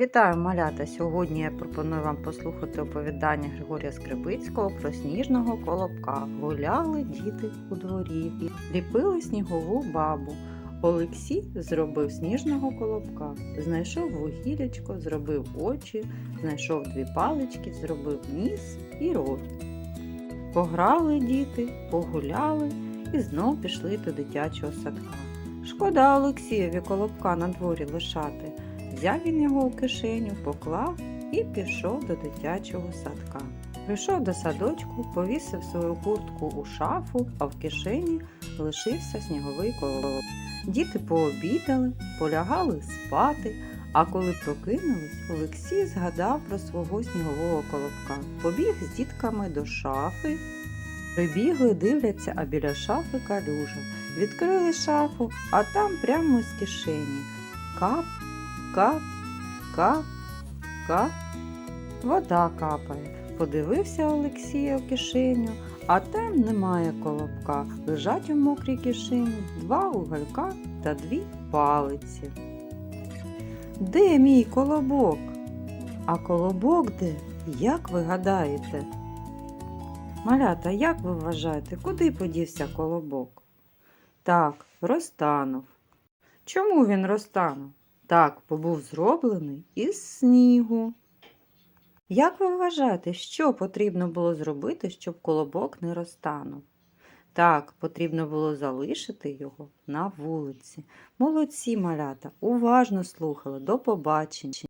Вітаю, малята! Сьогодні я пропоную вам послухати оповідання Григорія Скрипицького про сніжного колобка. Гуляли діти у дворі, ліпили снігову бабу. Олексій зробив сніжного колобка, знайшов вугілячко, зробив очі, знайшов дві палички, зробив ніс і рот. Пограли діти, погуляли і знов пішли до дитячого садка. Шкода Олексієві колобка на дворі лишати. Взяв він його у кишеню, поклав і пішов до дитячого садка. Прийшов до садочку, повісив свою куртку у шафу, а в кишені лишився сніговий колобок. Діти пообідали, полягали спати, а коли прокинулись, Олексій згадав про свого снігового колобка. Побіг з дітками до шафи. Прибігли, дивляться, а біля шафи калюжа. Відкрили шафу, а там прямо з кишені. Кап, кап, кап, кап. Вода капає. Подивився Олексія в кишеню, а там немає колобка. Лежать у мокрій кишені два уголька та дві палиці. Де мій колобок? А колобок де? Як ви гадаєте? Малята, як ви вважаєте, куди подівся колобок? Так, розтанув. Чому він розтанув? Так, бо був зроблений із снігу. Як ви вважаєте, що потрібно було зробити, щоб колобок не розтанув? Так, потрібно було залишити його на вулиці. Молодці малята, уважно слухали. До побачення.